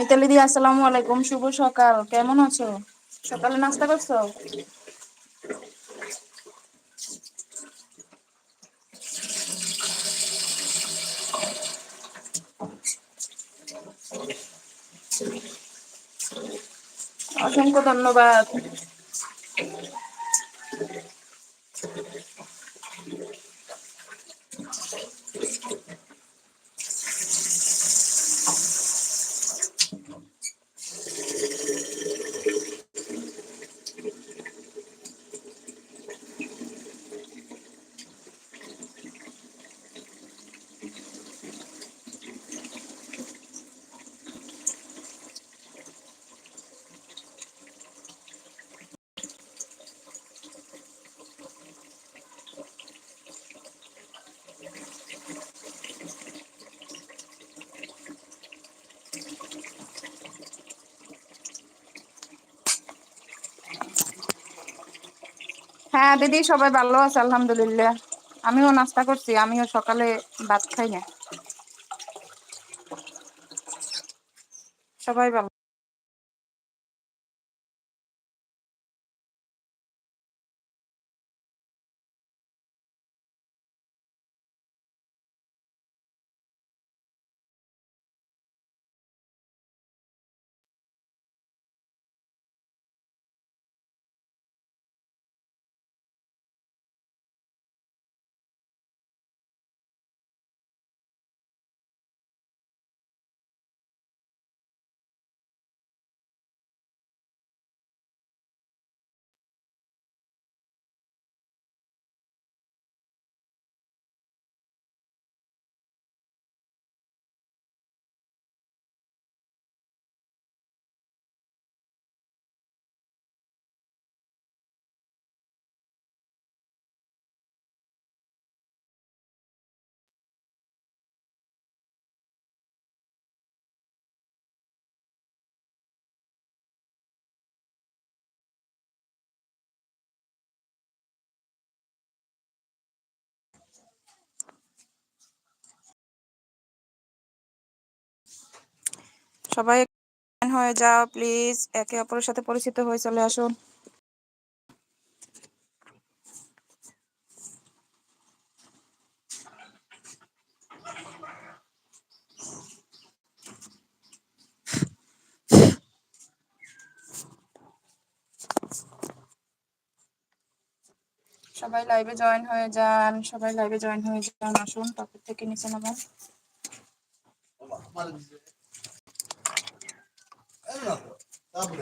মিতালি দি আসসালামু আলাইকুম শুভ সকাল। কেমন আছো? সকালে নাস্তা করছ? অসংখ্য ধন্যবাদ। হ্যাঁ দিদি সবাই ভালো আছে, আলহামদুলিল্লাহ। আমিও নাস্তা করছি, আমিও সকালে ভাত খাই না। সবাই ভালো। সবাই হয়ে যাও প্লিজ একে অপরের সাথে পরিচিত হয়ে চলে আসুন। সবাই লাইভে জয়েন হয়ে যান, সবাই লাইভে জয়েন হয়ে যান, আসুন টপিক থেকে নিচে নামান। শুভ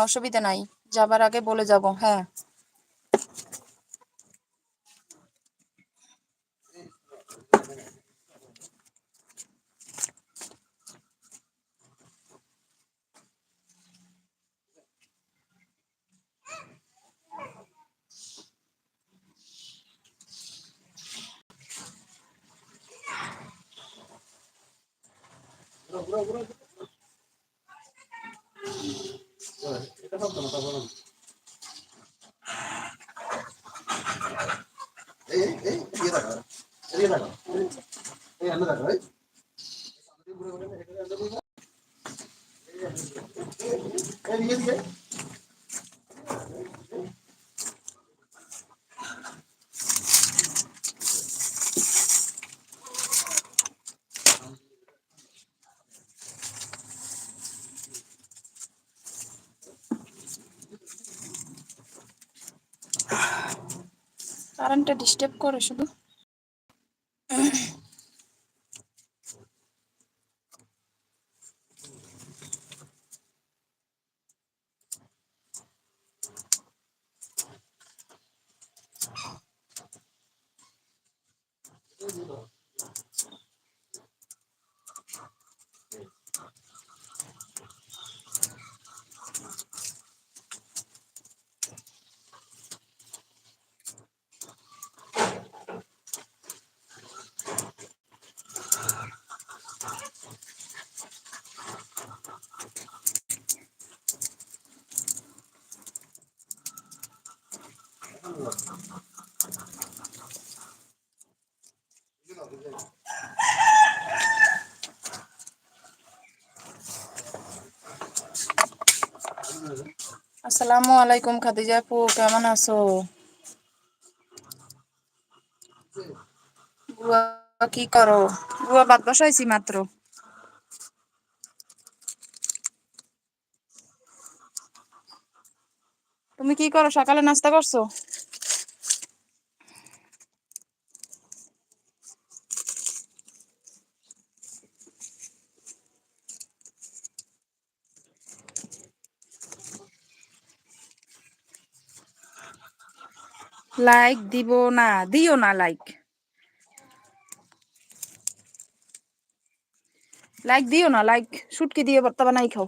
অসুবিধা নাই যাবার আগে বলে যাব হ্যাঁ Bro. না কারেন্টটা ডিস্টার্ব করে শুধু। আসসালামু আলাইকুম, খাদিজা আপু, কেমন আছো? কি করো? বুয়া ভাত বসাইছি মাত্র। তুমি কি করো? সকালে নাস্তা করছ? লাইক দিব না দিও না লাইক লাইক দিও না লাইক শুটকি দিয়ে বর্তমানে খাও।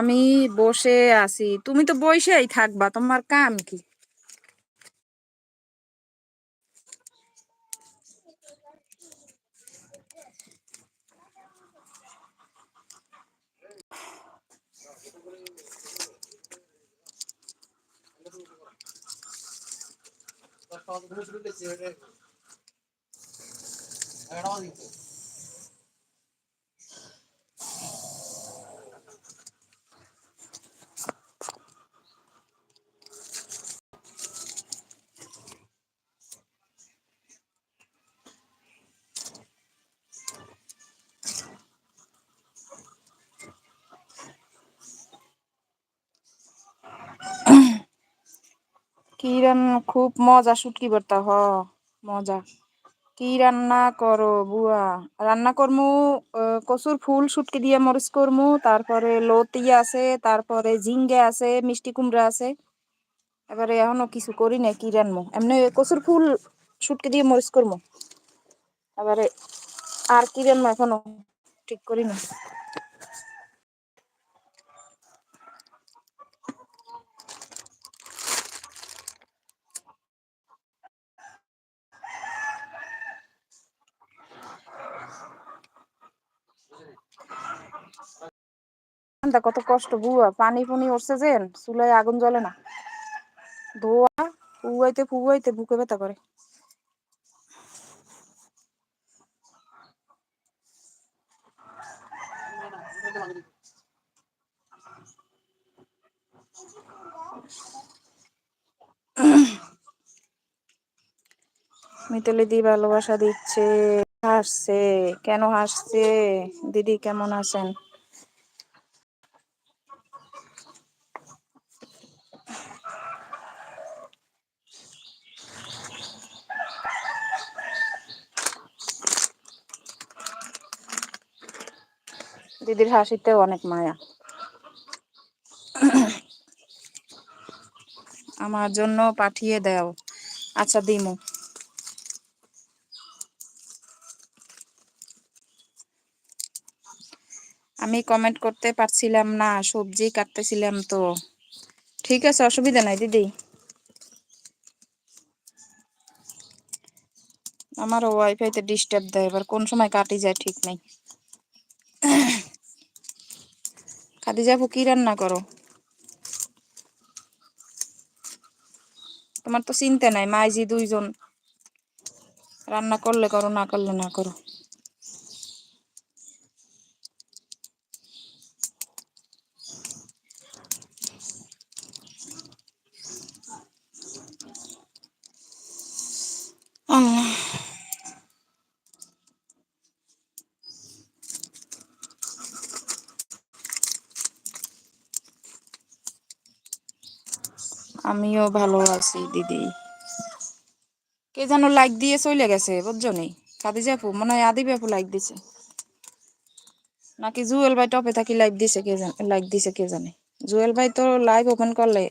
আমি বসে আছি। তুমি তো বসেই থাকবা তোমার কাম কি? কি রান্না খুব মজা, শুটকি ভর্তা, হ, মজা। কি রান্না করো বুয়া? রান্না করমু কচুর ফুল শুটকি দিয়ে মরিচ করমু, তারপরে লতি আছে, তারপরে ঝিঙ্গে আছে, মিষ্টি কুমড়া আছে। এবারে এখনও কিছু করি না কি রান্নু এমনি কচুর ফুল শুটকি দিয়ে মরিচ করমু। এবারে আর কি রান্না এখনও? ঠিক করি না ঠান্ডা কত কষ্ট, বুয়া। পানি ফুনি উঠছে যে চুলায় আগুন জ্বলে না। ধোয়া ফুয়াইতে ফুয়াইতে বুকে ব্যথা করে। মিতালি দি ভালোবাসা দিচ্ছে, হাসছে। কেন হাসছে? দিদি কেমন আছেন? দিদির হাসিতেও অনেক মায়া। আমার জন্য পাঠিয়ে দাও। আচ্ছা দিমু। আমি কমেন্ট করতে পারছিলাম না, সবজি কাটতেছিলাম তো। ঠিক আছে, অসুবিধা নাই, দিদি। আমার ওয়াইফাইতে ডিস্টার্ব দেয়, এবার কোন সময় কাটি যায় ঠিক নেই। খাদিজা আপু কি রান্না করো। তোমার তো চিন্তা নাই মাইজি দুইজন রান্না করলে করো, না করলে না করো। আমিও ভালো আছি, দিদি। কে যেন লাইক দিয়ে চলে গেছে, বুঝছ নেই কাদি জাপু মনে হয় আদি বাপু লাইক দিছে। নাকি জুয়েল ভাই টপে থাকি লাইক দিছে, কে জানে লাইক দিছে, কে জানে। জুয়েল ভাই তো লাইভ ওপেন করলে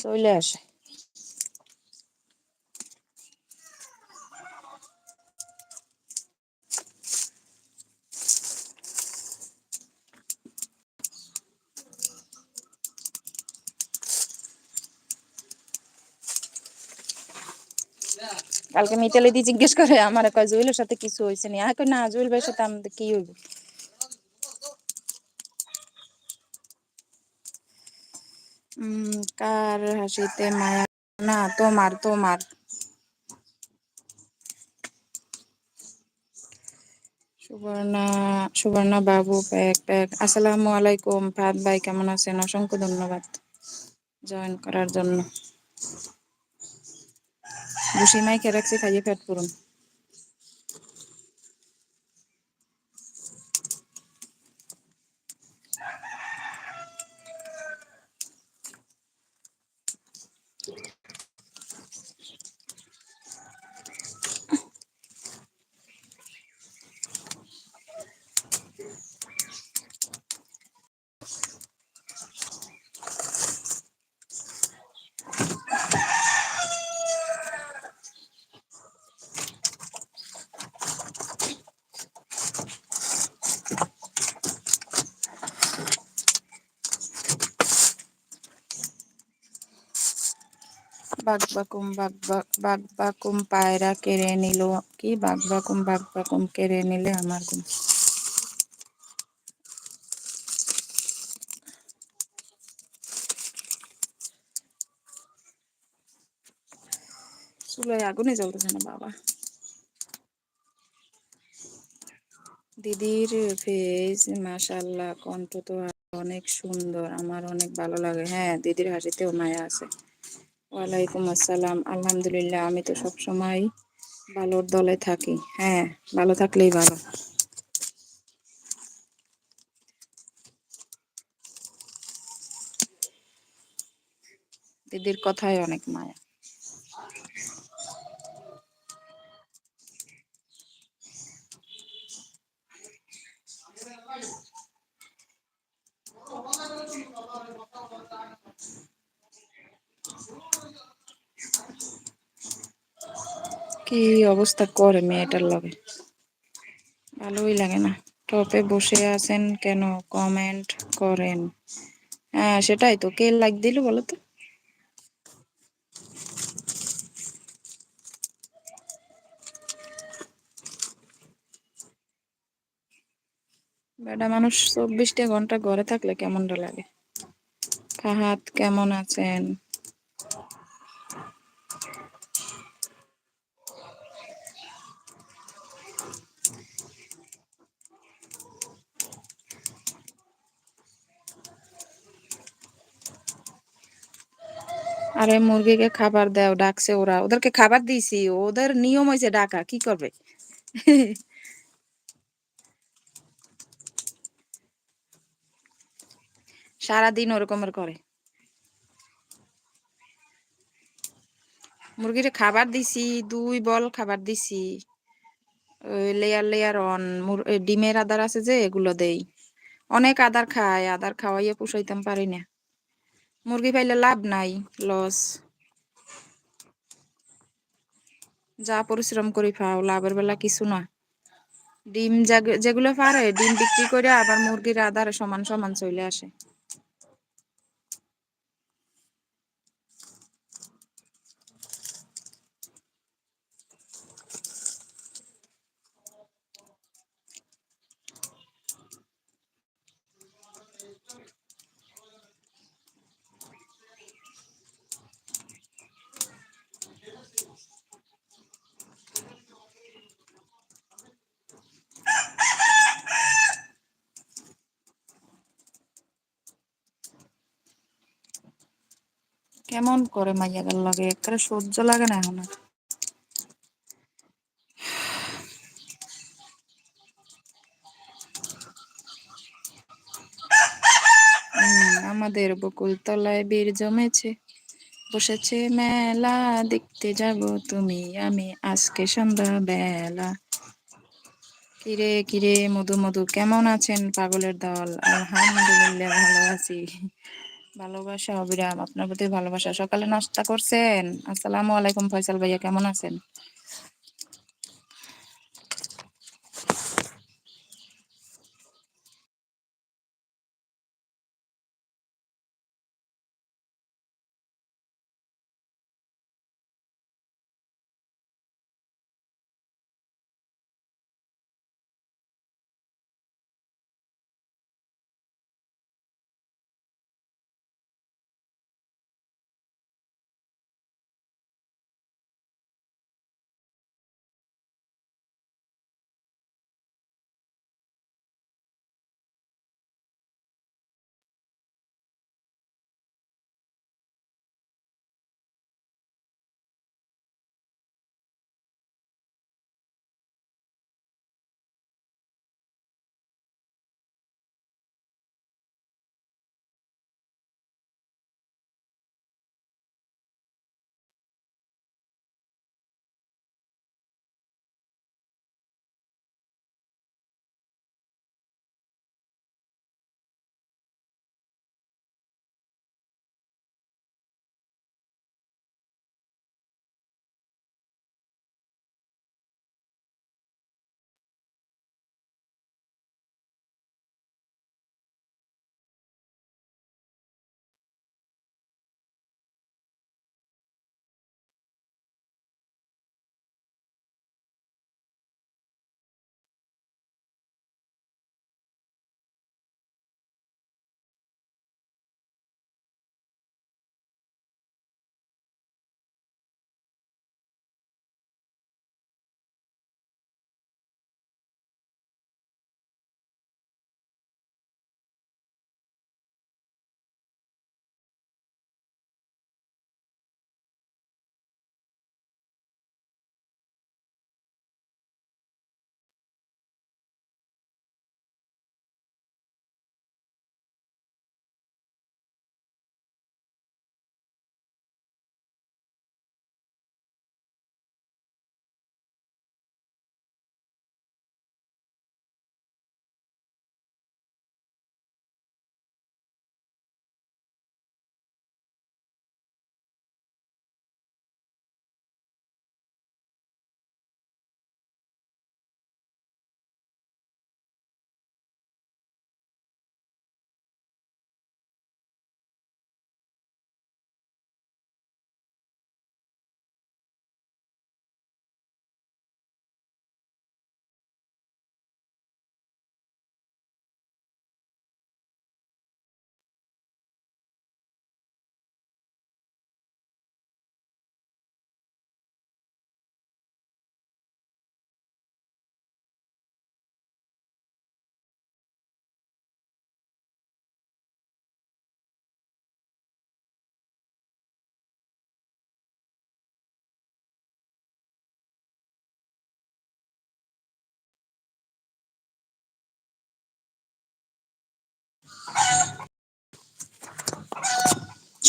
চলে আসে। কালকে মিতালি দি জিজ্ঞেস করে, আমার কয়, জুয়েলের সাথে কিছু হয়েছে নি? আর না জুয়েল ভাইয়ের সাথে আমাদের কি হইব? কার হাসিতে মায়া? না, তোমার তোমার। সুবর্ণা সুবর্ণা বাবু, প্যাক প্যাক। আসসালামু আলাইকুম ফাদ ভাই, কেমন আছেন? অসংখ্য ধন্যবাদ জয়েন করার জন্য। বুসিমাই কে রাখছি খাইয়ে পেট করুন বাগবাকুম বাগবা বাগবাকুম পায়রা কেড়ে নিল কি বাগবাকুম বাগবাকুম কেড়ে নিলে আমার ঘুম চুলোয় আগুনে জ্বলতেছে না, বাবা। দিদির ফেস মাশাল্লাহ কণ্ঠ তো অনেক সুন্দর, আমার অনেক ভালো লাগে। হ্যাঁ দিদির হাসিতেও মায়া আছে। ওয়ালাইকুম আসসালাম। আলহামদুলিল্লাহ, আমি তো সব সময় ভালোর দলে থাকি। হ্যাঁ ভালো থাকলেই ভালো। দিদির কথায় অনেক মায়া কি অবস্থা করে মেয়েটার লগে। ভালোই লাগে না। টপে বসে আছেন কেন? কমেন্ট করেন। হ্যাঁ সেটাই তো। কে লাইক দিল বলো তো? বেটা মানুষ চব্বিশটা ঘণ্টা ঘরে থাকলে কেমনটা লাগে? ফাহাদ, কেমন আছেন? আরে মুরগিকে খাবার দাও, ডাকছে ওরা। ওদেরকে খাবার দিয়েছি, ওদের নিয়ম হয়েছে ডাকা, কি করবে? সারাদিন ওরকমের করে। মুরগিরে খাবার দিছি, দুই বল খাবার দিছি। লেয়ার লেয়ার অন ডিমের আদার আছে যে, এগুলো দেই। অনেক আদার খায় আদার খাওয়াইয়া পুষাইতাম পারি না। মুরগি পাইলে লাভ নাই লস যা পরিশ্রম করি ফাও লাভের বেলা কিছু না। ডিম যেগুলো পারে, ডিম বিক্রি করে আবার মুরগির আধারে সমান সমান চলে আসে। কেমন করে মাইয়াদের লাগে? একটা সহ্য লাগে না এখন আমাদের বকুল তলায় বীর জমেছে, বসেছে মেলা, দেখতে যাব তুমি, আমি আজকে সন্ধ্যা বেলা কিরে কিরে, মধু মধু, কেমন আছেন পাগলের দল? আলহামদুলিল্লাহ, ভালো আছি। ভালোবাসা অবিরাম। আপনার প্রতি ভালোবাসা। সকালে নাস্তা করছেন? আসসালামু আলাইকুম ফয়সাল ভাইয়া কেমন আছেন?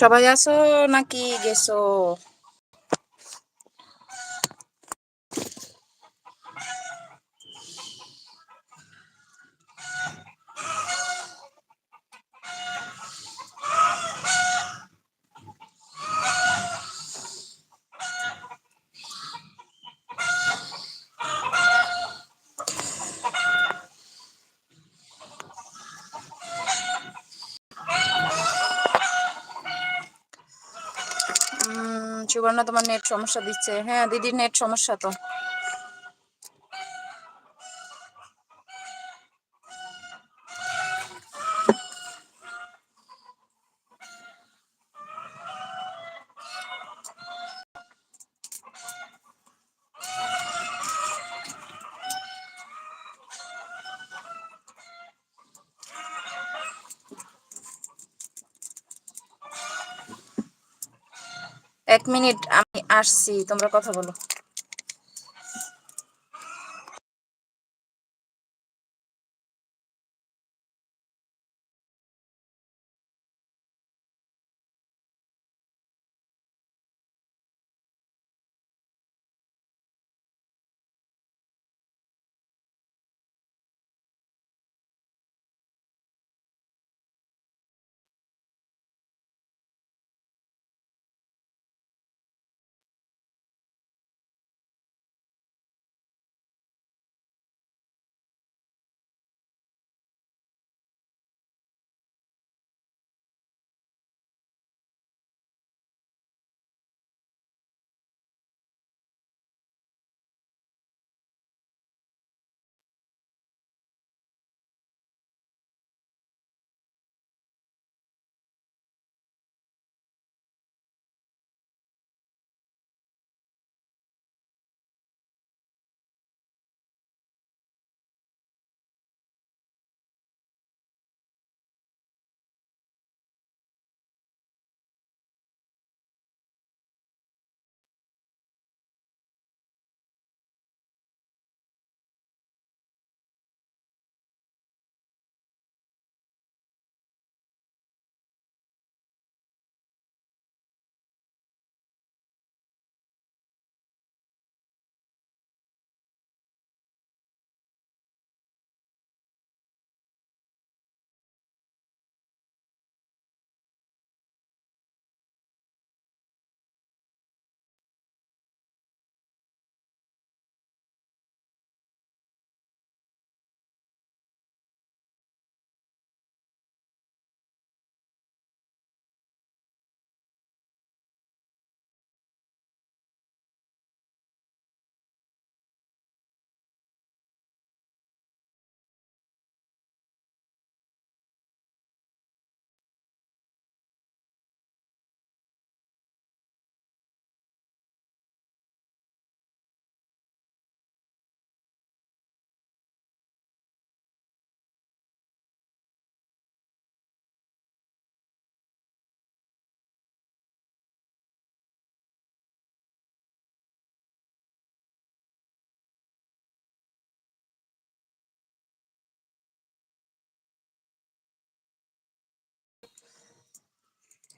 সবাই আছো নাকি গেছো? সুবর্ণা তোমার নেট সমস্যা দিচ্ছে। হ্যাঁ দিদির নেট সমস্যা তো। এক মিনিট আমি আসছি তোমরা কথা বলো।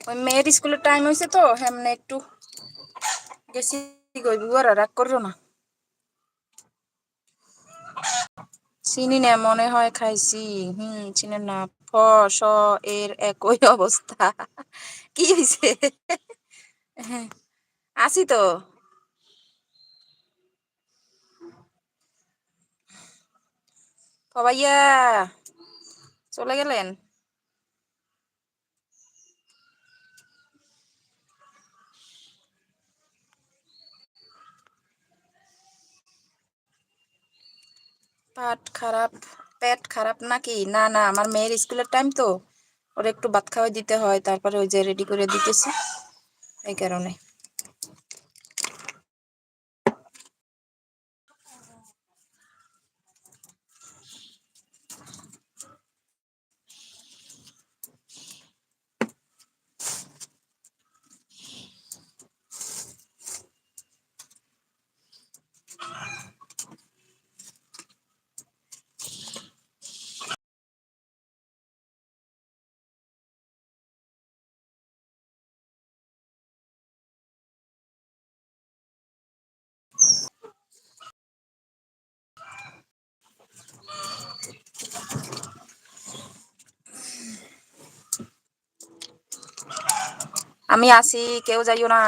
ওই মেয়ের স্কুলের টাইম হয়েছে তো হেমনে একটু গেছি গই বুয়ারা রাগ করো না। চিনি না, মনে হয় খাইছি। হুম, চিনি না, ফ, স, এর একই অবস্থা। কি হয়েছে হ্যাঁ আসি তো। ভাইয়া, চলে গেলেন? পাট খারাপ, পেট খারাপ নাকি? না না, আমার মেয়ের স্কুলের টাইম তো। ওর একটু ভাত খাওয়াই দিতে হয়, তারপরে ওই যে রেডি করে দিতেছি। এই কারণে। আমি আসি কেউ যাইও না।